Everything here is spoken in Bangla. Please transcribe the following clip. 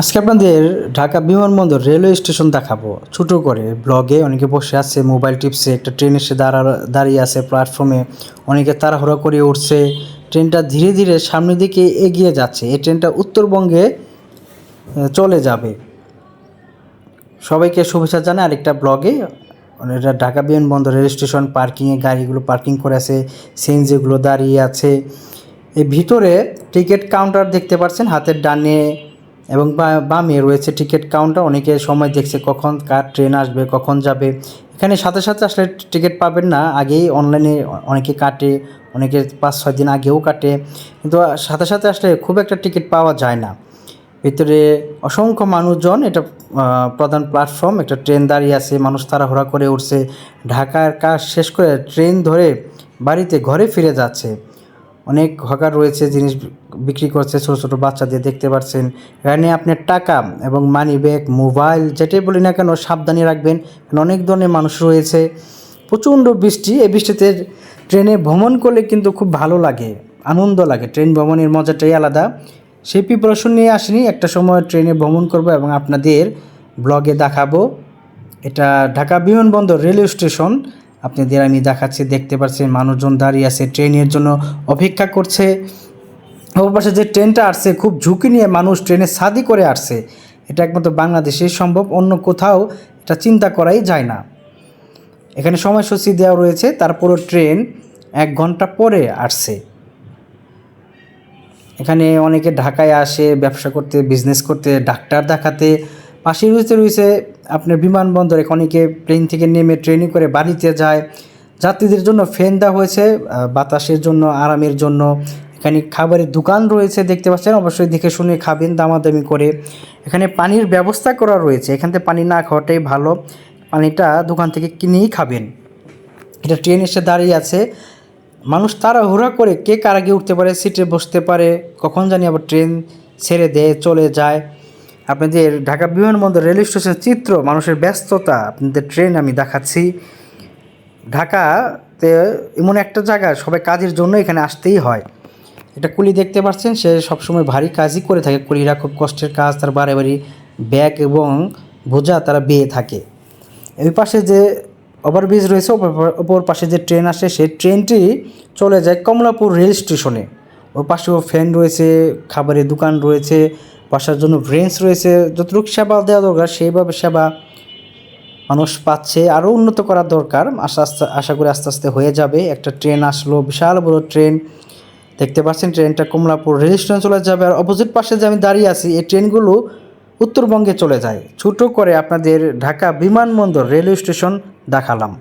আজকে আপনাদের ঢাকা বিমানবন্দর রেলওয়ে স্টেশন দেখাবো। ছোট করে ব্লগে অনেকে বসে আছে, মোবাইল টিপসে একটা ট্রেন এসে দাঁড়া, দাঁড়িয়ে আছে প্ল্যাটফর্মে। অনেকে তাড়াহুড়া করে উঠছে। ট্রেনটা ধীরে ধীরে সামনের দিকে এগিয়ে যাচ্ছে। এই ট্রেনটা উত্তরবঙ্গে চলে যাবে। সবাইকে শুভেচ্ছা জানাই আরেকটা ব্লগে। এটা ঢাকা বিমানবন্দর রেল স্টেশন পার্কিংয়ে গাড়িগুলো পার্কিং করে আছে, সিএনজিগুলো দাঁড়িয়ে আছে। এই ভিতরে টিকিট কাউন্টার দেখতে পাচ্ছেন, হাতের ডানে এবং বামে রয়েছে টিকিট কাউন্টার, অনেকে সময় দেখছে কখন কার ট্রেন আসবে, কখন যাবে। এখানে সাথে সাথে আসলে টিকিট পাবেন না, আগেই অনলাইনে অনেকে কাটে, অনেকে পাঁচ ছয় দিন আগেও কাটে। কিন্তু সাথে সাথে আসলে খুব একটা টিকিট পাওয়া যায় না। ভিতরে অসংখ্য মানুষজন এটা প্রধান প্ল্যাটফর্ম, একটা ট্রেন দাঁড়িয়ে আছে, মানুষ তাড়াহুড়া করে উঠছে। ঢাকার কাজ শেষ করে ট্রেন ধরে বাড়িতে ঘরে ফিরে যাচ্ছে। অনেক হকার রয়েছে, জিনিস বিক্রি করছে, ছোটো ছোটো বাচ্চাদের দেখতে পাচ্ছেন এখানে আপনার টাকা এবং মানি ব্যাগ মোবাইল যেটাই বলি না কেন, সাবধানে রাখবেন। অনেক ধরনের মানুষ রয়েছে। প্রচণ্ড বৃষ্টি, এই বৃষ্টিতে ট্রেনে ভ্রমণ করলে কিন্তু খুব ভালো লাগে, আনন্দ লাগে। ট্রেন ভ্রমণের মজাটাই আলাদা। সেই প্রিপারেশন নিয়ে আসিনি, একটা সময় ট্রেনে ভ্রমণ করব এবং আপনাদের ব্লগে দেখাবো। এটা ঢাকা বিমানবন্দর রেলওয়ে স্টেশন। আপনাদের আমি দেখাচ্ছি, দেখতে পাচ্ছেন মানুষজন দাঁড়িয়ে আছে, ট্রেনের জন্য অপেক্ষা করছে। ওর পাশে যে ট্রেনটা আসছে, খুব ঝুঁকি নিয়ে মানুষ ট্রেনে সাদি করে আসছে। এটা একমাত্র বাংলাদেশেই সম্ভব, অন্য কোথাও এটা চিন্তা করাই যায় না। এখানে সময়সূচি দেওয়া রয়েছে, তারপরও ট্রেন এক ঘণ্টা পরে আসছে। এখানে অনেকে ঢাকায় আসে, ব্যবসা করতে বিজনেস করতে, ডাক্তার দেখাতে পাশে রয়েছে রয়েছে আপনার বিমানবন্দর অনেকে প্লেন থেকে নেমে ট্রেনে করে বাড়িতে যায়। যাত্রীদের জন্য ফ্যান দেওয়া হয়েছে বাতাসের জন্য, আরামের জন্য। এখানে খাবারের দোকান রয়েছে, দেখতে পাচ্ছেন, অবশ্যই দেখে শুনে খাবেন, দামাদামি করে। এখানে পানির ব্যবস্থা করা রয়েছে, এখান থেকে পানি না খাওয়াটাই ভালো। পানিটা দোকান থেকে কিনেই খাবেন। এটা ট্রেন এসে দাঁড়িয়ে আছে। মানুষ তাড়াহুড়া করে কে কার আগে উঠতে পারে সিটে বসতে পারে, কখন জানি আবার ট্রেন ছেড়ে দেয় চলে যায়। আপনাদের ঢাকা বিমানবন্দর রেল স্টেশনের চিত্র, মানুষের ব্যস্ততা, আপনাদের ট্রেন আমি দেখাচ্ছি। ঢাকাতে এমন একটা জায়গা, সবাই কাজের জন্য এখানে আসতেই হয়। এটা কুলি দেখতে পাচ্ছেন, সে সবসময় ভারী কাজই করে থাকে। কুলিরা খুব কষ্টের কাজ, তার বারে বাড়ি ব্যাগ এবং বোঝা তারা বেয়ে থাকে। এই পাশে যে ওভারব্রিজ রয়েছে, ওপর পাশে যে ট্রেন আসে, সেই ট্রেনটি চলে যায় কমলাপুর রেল স্টেশনে। ওর পাশেও ফ্যান রয়েছে, খাবারের দোকান রয়েছে বসার জন্য ব্রেঞ্চ রয়েছে। যতটুকু সেবা দেওয়া দরকার, সেইভাবে সেবা মানুষ পাচ্ছে। আরও উন্নত করা দরকার। আস্তে আস্তে, আশা করি আস্তে আস্তে হয়ে যাবে। একটা ট্রেন আসলো, বিশাল বড় ট্রেন। দেখতে পাচ্ছেন, ট্রেনটা কমলাপুর রেল স্টেশন চলে যাবে। আর অপোজিট পাশে যে আমি দাঁড়িয়ে আছি, এই ট্রেনগুলো উত্তরবঙ্গে চলে যায়। ছোটো করে আপনাদের ঢাকা বিমানবন্দর রেলওয়ে স্টেশন দেখালাম।